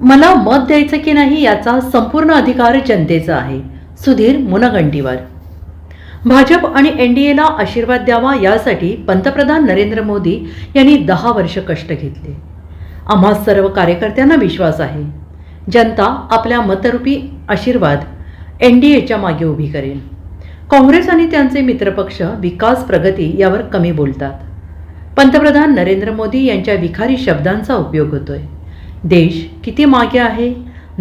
मला मत द्यायचं की नाही याचा संपूर्ण अधिकार जनतेचा आहे. सुधीर मुनगंटीवार. भाजप आणि एन डी एला आशीर्वाद द्यावा यासाठी पंतप्रधान नरेंद्र मोदी यांनी दहा वर्ष कष्ट घेतले. आम्हा सर्व कार्यकर्त्यांना विश्वास आहे. जनता आपल्या मतरूपी आशीर्वाद एन डी एच्या मागे उभी करेल. काँग्रेस आणि त्यांचे मित्रपक्ष विकास प्रगती यावर कमी बोलतात. पंतप्रधान नरेंद्र मोदी यांच्या विखारी शब्दांचा उपयोग होतोय. देश किती मागे आहे?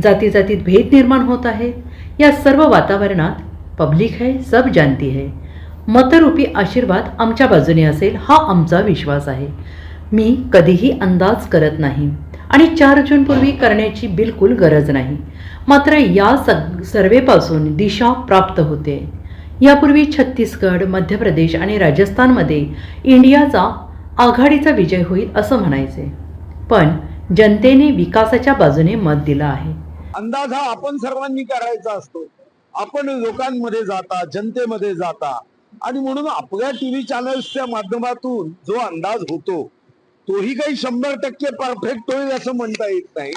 जाती जातीत भेद निर्माण होत आहे. या सर्व वातावरणात पब्लिक है सब जानती है. मतरूपी आशीर्वाद आमच्या बाजूने असेल हा आमचा विश्वास आहे. मी कधीही अंदाज करत नाही आणि चार जूनपूर्वी करण्याची बिलकुल गरज नाही. मात्र या सग सर्वेपासून दिशा प्राप्त होते. यापूर्वी छत्तीसगड मध्य प्रदेश आणि राजस्थानमध्ये इंडियाचा आघाडीचा विजय होईल असं म्हणायचे. पण जनतेने विकासाच्या बाजूने मत दिलं आहे. अंदाज हा आपण सर्वांनी करायचा असतो. आपण लोकांमध्ये जाता जनतेमध्ये जाता. आणि म्हणून आपल्या टीव्ही चॅनल्सच्या माध्यमातून जो अंदाज होतो तोही काही शंभर टक्के परफेक्ट होईल असं म्हणता येत नाही.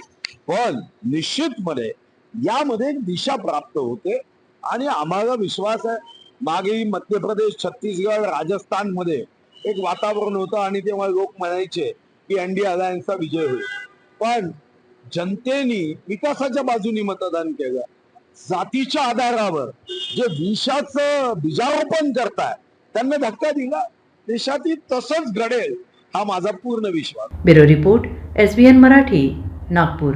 पण निश्चितपणे यामध्ये एक दिशा प्राप्त होते. आणि आम्हाला विश्वास आहे मागेही मध्य प्रदेश छत्तीसगड राजस्थानमध्ये एक वातावरण होतं आणि तेव्हा लोक म्हणायचे की एनडी अलायन्सचा विजय होईल. पण जनतेने विकासाच्या बाजूनी मतदान केलं. जातीच्या आधारावर जे विषाचं बीजारोपण करताय त्यांना धक्का दिला. देशातील तसंच घडेल हा माझा पूर्ण विश्वास. Bureau report S B N Marathi Nagpur.